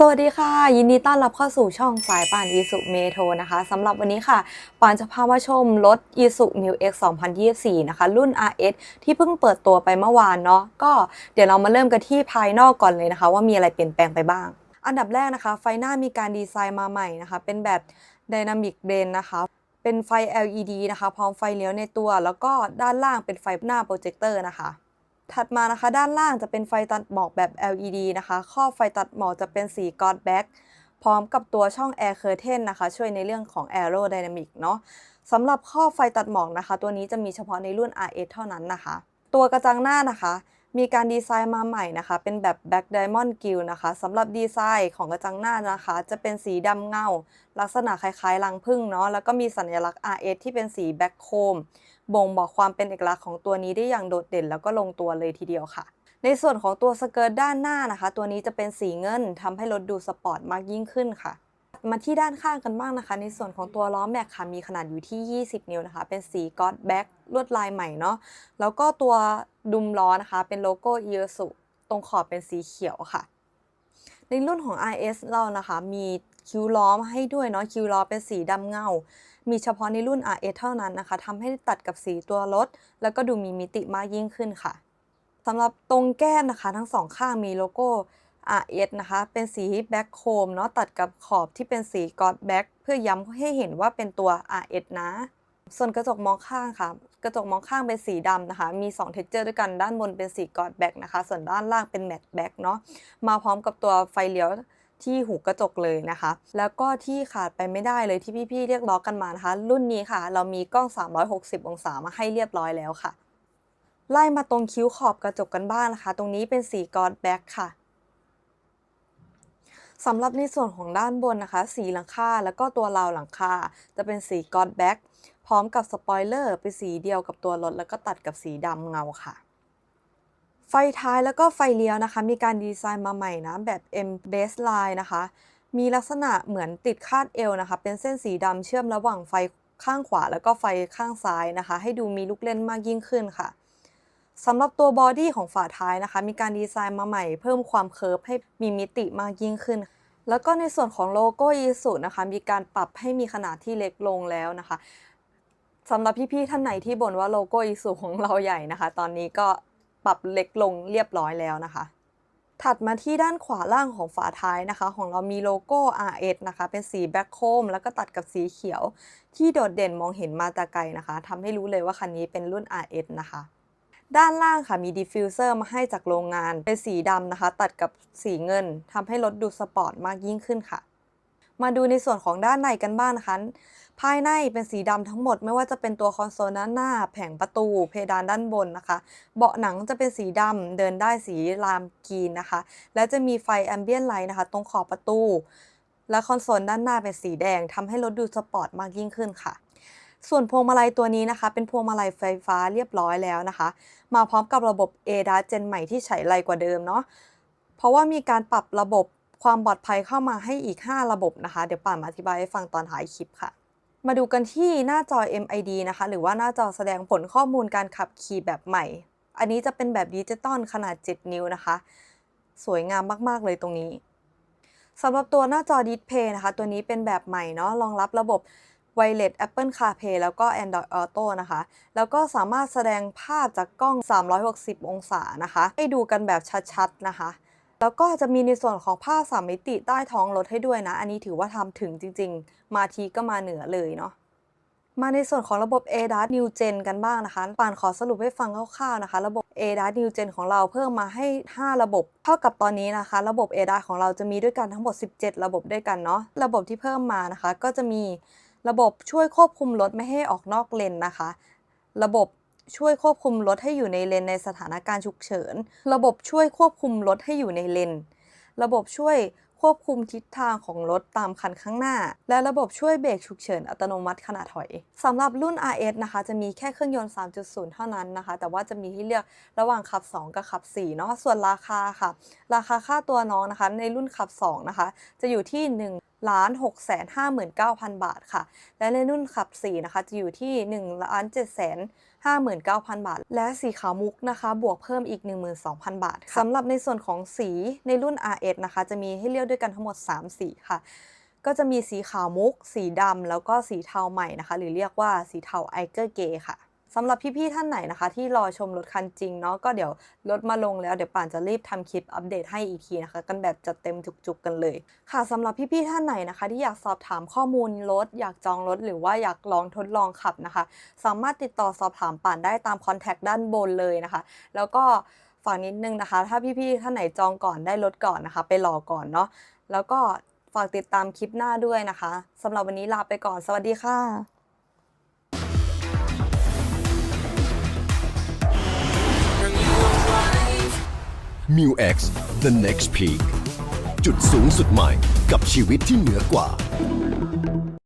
สวัสดีค่ะ ยินดีต้อนรับเข้าสู่ช่องสายป่านอีสุเมโทนะคะสำหรับวันนี้ค่ะปานจะพามาชมรถ i s u m i X 2024 นะคะ รุ่น RS ที่เพิ่งเปิดตัวไปเมื่อวานเนาะก็เดี๋ยวเรามาเริ่มกันที่ภายนอกก่อนเลยนะคะ ว่ามีอะไรเปลี่ยนแปลงไปบ้าง อันดับแรกนะคะ ไฟหน้ามีการดีไซน์มาใหม่นะคะ เป็นแบบ Dynamic Range นะคะเป็นไฟ LED นะคะ พร้อมไฟเลี้ยวในตัว แล้วก็ด้านล่างเป็นไฟหน้าโปรเจคเตอร์นะคะ ถัดมานะคะด้านล่างจะเป็นไฟตัดหมอกแบบ LED นะคะครอบไฟตัดหมอกจะเป็นสีกอดแบ็กพร้อมกับตัวช่อง Air Curtain นะคะ ช่วยในเรื่องของ Aerodynamic เนาะสำหรับครอบไฟตัดหมอกนะคะ ตัวนี้จะมีเฉพาะในรุ่น RS เท่านั้นนะคะ ตัวกระจังหน้านะคะมีการดีไซน์มาใหม่นะคะ เป็นแบบ Black Diamond Grille นะคะสำหรับดีไซน์ของกระจังหน้านะคะ จะเป็นสีดำเงา ลักษณะคล้ายๆรังผึ้งเนาะแล้วก็มีสัญลักษณ์ RS ที่เป็นสี Black Chrome บ่งบอกความเป็นเอกลักษณ์ของตัวนี้ได้อย่างโดดเด่นแล้วก็ลงตัวเลยทีเดียวค่ะ ในส่วนของตัวสเกิร์ตด้านหน้านะคะ ตัวนี้จะเป็นสีเงินทำให้รถดูสปอร์ตมากยิ่งขึ้นค่ะ มาที่ด้านข้างกันบ้างนะคะ ในส่วนของตัวล้อแม็กค่ะมีขนาดอยู่ที่ 20 นิ้วนะคะ เป็นสีก็อดแบ็กลวดลายใหม่เนาะแล้วก็ตัวดุมล้อนะคะ เป็นโลโก้เยสุตรงขอบเป็นสีเขียวค่ะ ในรุ่นของ RS เรานะคะมีคิ้วล้อมให้ด้วยเนาะคิ้วล้อเป็นสีดำเงา มีเฉพาะในรุ่น RS เท่านั้นนะคะทำให้ตัดกับสีตัวรถ แล้วก็ดูมีมิติมากยิ่งขึ้นค่ะสำหรับตรงแก้มนะคะ ทั้งสองข้างมีโลโก้ RS นะคะ เป็นสีแบ็คโคมเนาะตัดกับขอบที่เป็นสีกอดแบ็คเพื่อย้ำให้เห็นว่าเป็นตัว RS นะ ส่วนกระจกมองข้างค่ะ กระจกมองข้างเป็นสีดำนะคะ มี2 t e x t อร์ด้วยกันด้านบนเป็นสีกอดแบ็คนะคะ ส่วนด้านล่างเป็นแมตต์แบ็คเนาะมาพร้อมกับตัวไฟเลี้ยวที่หูกระจกเลยนะคะ แล้วก็ที่ขาดไปไม่ได้เลยที่พี่ๆเรียกร้องกันมานะคะ รุ่นนี้ค่ะ เรามีกล้อง 360 องศามาให้เรียบร้อยแล้วค่ะ ไล่มาตรงคิ้วขอบกระจกกันบ้างนะคะ ตรงนี้เป็นสีกอดแบ็คค่ะ สำหรับในส่วนของด้านบนนะคะ สีหลังคาแล้วก็ตัวราวหลังคาจะเป็นสีกอดแบ็คพร้อมกับสปอยเลอร์เป็นสีเดียวกับตัวรถ แล้วก็ตัดกับสีดำเงาค่ะ ไฟท้ายแล้วก็ไฟเลี้ยวนะคะ มีการดีไซน์มาใหม่นะแบบ M baseline นะคะ มีลักษณะเหมือนติดคาดเอวนะคะ เป็นเส้นสีดำเชื่อมระหว่างไฟข้างขวาแล้วก็ไฟข้างซ้ายนะคะ ให้ดูมีลูกเล่นมากยิ่งขึ้นค่ะ สำหรับตัวบอดี้ของฝาท้ายนะคะ มีการดีไซน์มาใหม่เพิ่มความเคิร์ฟให้มีมิติมากยิ่งขึ้น แล้วก็ในส่วนของโลโก้ยีสุนะคะ มีการปรับให้มีขนาดที่เล็กลงแล้วนะคะสำหรับพี่ๆท่านไหนที่บ่นว่าโลโก้อีสุของเราใหญ่นะคะ ตอนนี้ก็ปรับเล็กลงเรียบร้อยแล้วนะคะ ถัดมาที่ด้านขวาล่างของฝาท้ายนะคะ ของเรามีโลโก้ RS นะคะ เป็นสีแบ็คโคมแล้วก็ตัดกับสีเขียว ที่โดดเด่นมองเห็นมาแต่ไกลนะคะทำให้รู้เลยว่าคันนี้เป็นรุ่น RS นะคะ ด้านล่างค่ะมีดิฟฟิวเซอร์มาให้จากโรงงาน เป็นสีดำนะคะ ตัดกับสีเงินทำให้รถดูสปอร์ตมากยิ่งขึ้นค่ะ มาดูในส่วนของด้านในกันบ้างนะคะ ภายในเป็นสีดำทั้งหมด ไม่ว่าจะเป็นตัวคอนโซลด้านหน้า แผงประตู เพดานด้านบนนะคะ เบาะหนังจะเป็นสีดำเดินได้สีรามกีนนะคะ และจะมีไฟแอมเบียนไลท์นะคะ ตรงขอบประตู และคอนโซลด้านหน้าเป็นสีแดงทำให้รถดูสปอร์ตมากยิ่งขึ้นค่ะ ส่วนพวงมาลัยตัวนี้นะคะ เป็นพวงมาลัยไฟฟ้าเรียบร้อยแล้วนะคะ มาพร้อมกับระบบ ADAS เจนใหม่ที่ใช้ไรกว่าเดิมเนาะเพราะว่ามีการปรับระบบความปลอดภัยเข้ามาให้อีก 5 ระบบนะคะ เดี๋ยวป่านมาอธิบายให้ฟังตอนท้ายคลิปค่ะ มาดูกันที่หน้าจอ MID นะคะ หรือว่าหน้าจอแสดงผลข้อมูลการขับขี่แบบใหม่ อันนี้จะเป็นแบบดิจิตอลขนาด 7 นิ้วนะคะ สวยงามมาก ๆ เลยตรงนี้สำหรับตัวหน้าจอดิสเพย์นะคะ ตัวนี้เป็นแบบใหม่เนาะรองรับระบบ Wireless Apple CarPlay แล้วก็ Android Auto นะคะ แล้วก็สามารถแสดงภาพจากกล้อง 360 องศานะคะ ให้ดูกันแบบชัดๆ นะคะแล้วก็จะมีในส่วนของภาพสามมิติใต้ท้องรถให้ด้วยนะ อันนี้ถือว่าทำถึงจริง ๆ มาทีก็มาเหนือเลยเนาะ มาในส่วนของระบบ ADAS New Gen กันบ้างนะคะ ปานขอสรุปให้ฟังคร่าวๆนะคะ ระบบ ADAS New Gen ของเราเพิ่มมาให้ 5 ระบบ เท่ากับตอนนี้นะคะ ระบบ ADAS ของเราจะมีด้วยกันทั้งหมด 17 ระบบด้วยกันเนาะ ระบบที่เพิ่มมานะคะ ก็จะมี ระบบช่วยควบคุมรถไม่ให้ออกนอกเลนนะคะ ระบบช่วยควบคุมรถให้อยู่ในเลนในสถานการณ์ฉุกเฉิน ระบบช่วยควบคุมรถให้อยู่ในเลน ระบบช่วยควบคุมทิศทางของรถตามคันข้างหน้า และระบบช่วยเบรกฉุกเฉินอัตโนมัติขณะถอยสำหรับรุ่น RS นะคะ จะมีแค่เครื่องยนต์ 3.0 เท่านั้นนะคะ แต่ว่าจะมีให้เลือกระหว่างขับ 2 กับขับ4เนาะส่วนราคาค่ะ ราคาค่าตัวน้องนะคะ ในรุ่นขับ 2 นะคะ จะอยู่ที่1 ล้าน6แสน59,000 บาทค่ะ และในรุ่นขับสีนะคะจะอยู่ที่ 1 ล้าน7แสน59,000 บาท และสีขาวมุกนะคะ บวกเพิ่มอีก 12,000 บาทค่ะสำหรับในส่วนของสีในรุ่น RS นะคะ จะมีให้เลือกด้วยกันทั้งหมด 3 สีค่ะก็จะมีสีขาวมุก สีดำแล้วก็สีเทาใหม่นะคะ หรือเรียกว่าสีเทาไอเกอร์เกย์ค่ะ สำหรับพี่ๆท่านไหนนะคะ ที่รอชมรถคันจริงเนาะก็เดี๋ยวรถมาลงแล้วเดี๋ยวป่านจะรีบทำคลิปอัปเดตให้อีกทีนะคะ กันแบบจัดเต็มจุกๆกันเลย ค่ะสำหรับพี่ๆท่านไหนนะคะ ที่อยากสอบถามข้อมูลรถ อยากจองรถหรือว่าอยากลองทดลองขับนะคะ สามารถติดต่อสอบถามป่านได้ตามคอนแทคด้านบนเลยนะคะ แล้วก็ฝากนิดนึงนะคะ ถ้าพี่ๆท่านไหนจองก่อนได้รถก่อนนะคะ ไปรอก่อนเนาะแล้วก็ฝากติดตามคลิปหน้าด้วยนะคะสำหรับวันนี้ลาไปก่อนสวัสดีค่ะ m u X The Next Peak จุดสูงสุดใหม่กับชีวิตที่เหนือกว่า